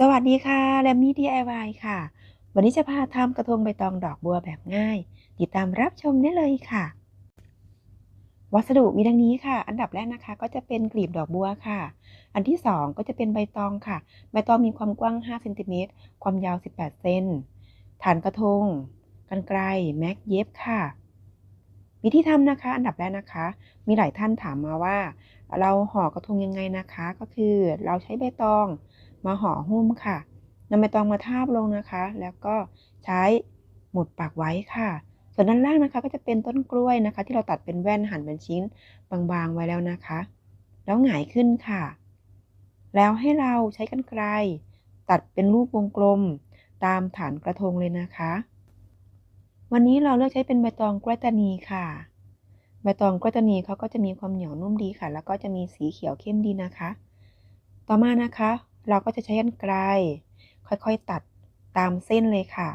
สวัสดีค่ะแลมมี่ DIY ค่ะ วันนี้จะพาทำกระทงใบตองดอกบัวแบบง่าย ติดตามรับชมได้เลยค่ะ วัสดุมีดังนี้ค่ะ อันดับแรกนะคะ ก็จะเป็นกลีบดอกบัวค่ะ อันที่ 2 ก็จะเป็นใบตองค่ะ ใบตองมีความกว้าง 5 เซนติเมตร ความยาว 18 เซน ฐานกระทง กันไกล แม็กเย็บค่ะ วิธีทำนะคะ อันดับแรกนะคะ มีหลายท่านถามมาว่า เราห่อกระทงยังไงนะคะ ก็คือเราใช้ใบตอง มาห่อหุ้มค่ะนำใบตองมาทาบลงนะคะ แล้วก็ใช้หมุดปากไว้ค่ะ ส่วนด้านล่างนะคะก็จะเป็นต้นกล้วยนะคะ ที่เราตัดเป็นแว่นหั่นเป็นชิ้นบางๆไว้แล้วนะคะ แล้วหงายขึ้นค่ะ แล้วให้เราใช้กันไกลตัดเป็นรูปวงกลมตามฐานกระทงเลยนะคะ วันนี้เราเลือกใช้เป็นใบตองกล้วยตานีค่ะใบตองกล้วยตานีเขาก็จะมีความเหนียวนุ่มดีค่ะ แล้วก็จะมีสีเขียวเข้มดีนะคะ ต่อมานะคะ เราก็จะใช้กันไกล ค่อยๆตัดตามเส้นเลยค่ะ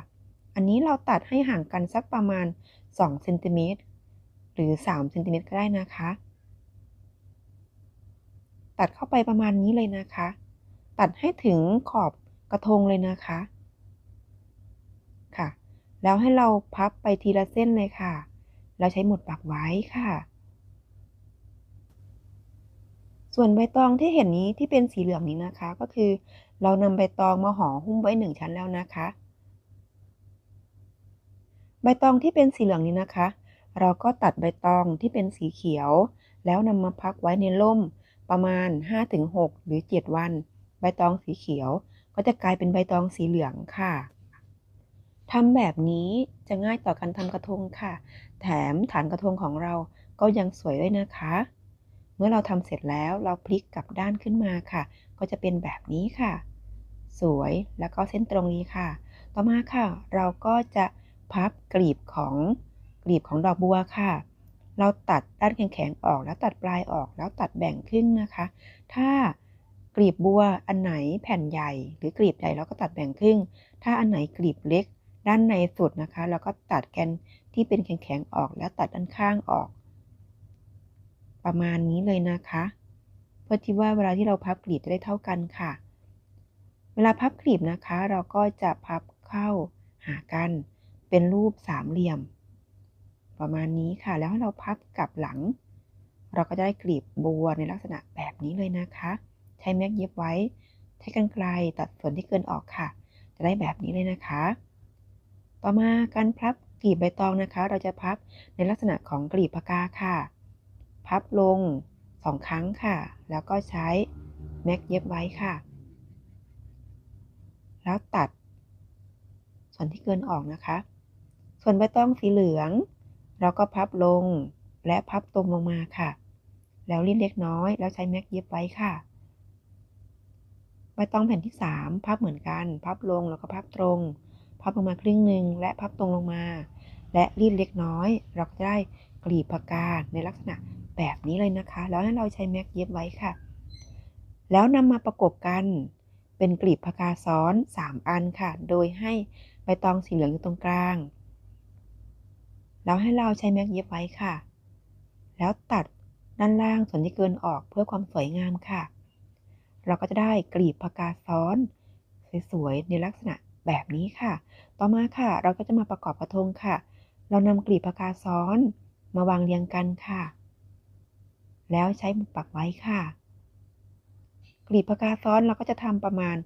อันนี้เราตัดให้ห่างกันสักประมาณ2เซนติเมตรหรือ3เซนติเมตรก็ได้นะคะ ตัดเข้าไปประมาณนี้เลยนะคะ ตัดให้ถึงขอบกระทงเลยนะคะค่ะ แล้วให้เราพับไปทีละเส้นเลยค่ะ เราใช้หมุดปักไว้ค่ะ ส่วนใบตองที่เห็นนี้ที่เป็นสีเหลืองนี้นะคะ ก็คือ เรานำใบตองมาห่อหุ้มไว้หนึ่งชั้นแล้วนะคะ ใบตองที่เป็นสีเหลืองนี้นะคะ เราก็ตัดใบตองที่เป็นสีเขียว แล้วนำมาพักไว้ในร่มประมาณ 5-6 หรือ 7 วัน ใบตองสีเขียว ก็จะกลายเป็นใบตองสีเหลืองค่ะทำแบบนี้จะง่ายต่อการทำกระทงค่ะ แถมฐานกระทงของเราก็ยังสวยด้วยนะคะ มื่อเราทำเสร็จแล้วเราพลิกกลับด้านขึ้นมาค่ะ ก็จะเป็นแบบนี้ค่ะ สวยแล้วก็เส้นตรงนี้ค่ะ ต่อมาค่ะ เราก็จะพับกลีบของกลีบของดอกบัวค่ะ เราตัดด้านแข็งๆออกแล้วตัดปลายออกแล้วตัดแบ่งครึ่งนะคะ ถ้ากลีบบัวอันไหนแผ่นใหญ่ หรือกลีบใหญ่เราก็ตัดแบ่งครึ่ง ถ้าอันไหนกลีบเล็ก ด้านในสุดนะคะ เราก็ตัดแกนที่เป็นแข็งๆออกแล้วตัดด้านข้างออก ประมาณนี้เลยนะคะ เพื่อที่ว่าเวลาที่เราพับกลีบจะได้เท่ากันค่ะ เวลาพับกลีบนะคะ เราก็จะพับเข้าหากัน เป็นรูปสามเหลี่ยม ประมาณนี้ค่ะ แล้วเราพับกลับหลัง เราก็จะได้กลีบบัวในลักษณะแบบนี้เลยนะคะ ใช้แม็กเย็บไว้ ใช้กันไกลตัดส่วนที่เกินออกค่ะ จะได้แบบนี้เลยนะคะ ต่อมาการพับกลีบใบตองนะคะ เราจะพับในลักษณะของกลีบพกาค่ะ พับลงสองครั้งค่ะ แล้วก็ใช้แม็กเย็บไว้ค่ะ แล้วตัด ส่วนที่เกินออกนะคะ ส่วนใบตองสีเหลือง เราก็พับลงและพับตรงลงมาค่ะ แล้วรีดเล็กน้อย แล้วใช้แม็กเย็บไว้ค่ะใบตองแผ่นที่ 3 พับเหมือนกัน พับลงแล้วก็พับตรง พับลงมาครึ่งหนึ่งและพับตรงลงมา และรีดเล็กน้อย เราก็จะได้กลีบผักกาดในลักษณะ แบบนี้เลยนะคะ แล้วให้เราใช้แม็กเย็บไว้ค่ะ แล้วนำมาประกบกันเป็นกลีบพากาซ้อน 3 อันค่ะ โดยให้ใบตองสีเหลืองอยู่ตรงกลาง แล้วให้เราใช้แม็กเย็บไว้ค่ะ แล้วตัดด้านล่างส่วนที่เกินออกเพื่อความสวยงามค่ะ เราก็จะได้กลีบพากาซ้อนสวยๆในลักษณะแบบนี้ค่ะ ต่อมาค่ะ เราก็จะมาประกอบกระทงค่ะ เรานำกลีบพากาซ้อนมาวางเรียงกันค่ะ แล้วใช้มุปักไว้ค่ะ กลีบพกาซ้อนเราก็จะทำประมาณ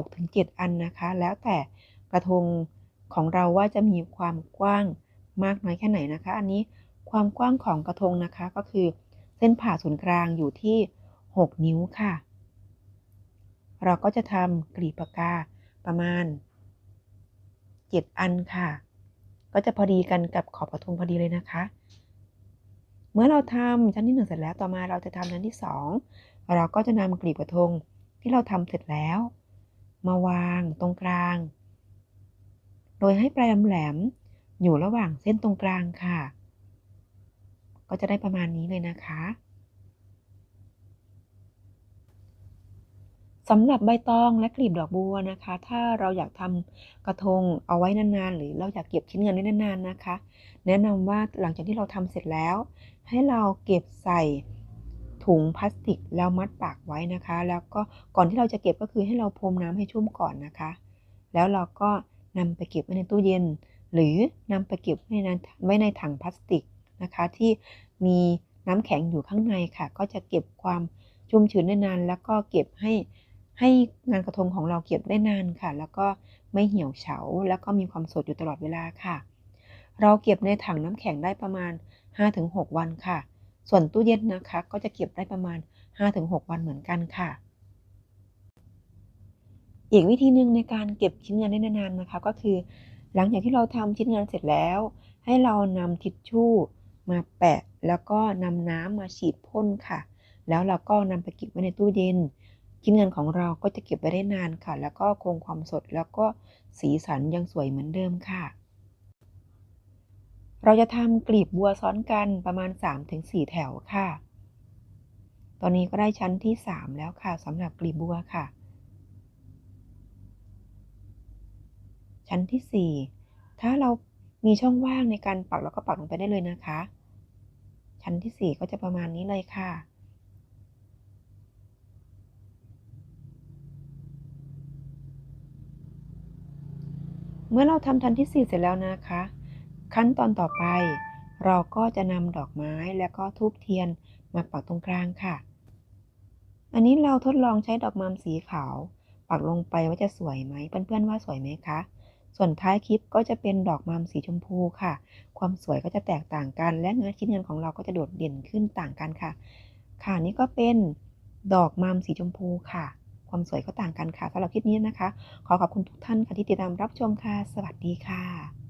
6-7 อันนะคะ แล้วแต่กระทงของเราว่าจะมีความกว้างมากน้อยแค่ไหนนะคะ อันนี้ความกว้างของกระทงนะคะก็คือเส้นผ่าศูนย์กลางอยู่ที่ 6 นิ้วค่ะ เราก็จะทำกลีบปากกาประมาณ 7 อันค่ะ ก็จะพอดีกันกับขอบกระทงพอดีเลยนะคะ เมื่อเราทำชั้นที่ 1 เสร็จแล้วต่อมาเราจะทำชั้นที่ 2 เราก็จะนำกลีบกระทงที่เราทำเสร็จแล้ว มาวางตรงกลาง โดยให้ปลายแหลมอยู่ระหว่างเส้นตรงกลางค่ะ ก็จะได้ประมาณนี้เลยนะคะ สำหรับใบตองและกลีบดอกบัวนะคะ ถ้าเราอยากทำกระทงเอาไว้นานๆ หรือเราอยากเก็บชิ้นเงินไว้นานๆนะคะ แนะนำว่าหลังจากที่เราทำเสร็จแล้ว ให้เราเก็บใส่ถุงพลาสติกแล้วมัดปากไว้นะคะ แล้วก็ก่อนที่เราจะเก็บก็คือให้เราพรมน้ำให้ชุ่มก่อนนะคะ แล้วเราก็นำไปเก็บไว้ในตู้เย็น หรือนำไปเก็บไว้ในไว้ในถังพลาสติกนะคะ ที่มีน้ำแข็งอยู่ข้างในค่ะ ก็จะเก็บความชุ่มชื้นได้นาน แล้วก็เก็บให้ ให้งานกระทงของเราเก็บได้นานค่ะ แล้วก็ไม่เหี่ยวเฉา แล้วก็มีความสดอยู่ตลอดเวลาค่ะ เราเก็บในถังน้ำแข็งได้ประมาณ 5-6 วันค่ะ ส่วนตู้เย็นนะคะ ก็จะเก็บได้ประมาณ 5-6 วันเหมือนกันค่ะ อีกวิธีหนึ่งในการเก็บชิ้นงานได้นานๆนะคะ ก็คือ หลังจากที่เราทำชิ้นงานเสร็จแล้ว ให้เรานำทิชชู่มาแปะ แล้วก็นำน้ำมาฉีดพ่นค่ะ แล้วเราก็นำไปเก็บไว้ในตู้เย็น ชิ้นงานของเราก็จะเก็บไว้ได้นานค่ะ แล้วก็คงความสดแล้วก็สีสันยังสวยเหมือนเดิมค่ะ เราจะทำกลีบบัวซ้อนกันประมาณ 3-4 แถวค่ะ ตอนนี้ก็ได้ชั้นที่ 3 แล้วค่ะสำหรับกลีบบัวค่ะ ชั้นที่ 4 ถ้าเรามีช่องว่างในการปักเราก็ปักลงไปได้เลยนะคะ ชั้นที่ 4 ก็จะประมาณนี้เลยค่ะ มื่อเราทำชั้นที่ 4 เสร็จแล้วนะคะ ขั้นตอนต่อไป เราก็จะนำดอกไม้และก็ทูบเทียนมาปักตรงกลางค่ะ อันนี้เราทดลองใช้ดอกมัมสีขาว ปักลงไปว่าจะสวยไหมเพื่อนๆว่าสวยไหมคะ ส่วนท้ายคลิปก็จะเป็นดอกมัมสีชมพูค่ะ ความสวยก็จะแตกต่างกัน และงานชิ้นงานของเราก็จะโดดเด่นขึ้นต่างกันค่ะ ค่ะนี่ก็เป็นดอกมัมสีชมพูค่ะ ความสวยก็ต่างกันค่ะสำหรับคลิปนี้นะคะ ขอขอบคุณทุกท่านค่ะที่ติดตามรับชมค่ะ สวัสดีค่ะ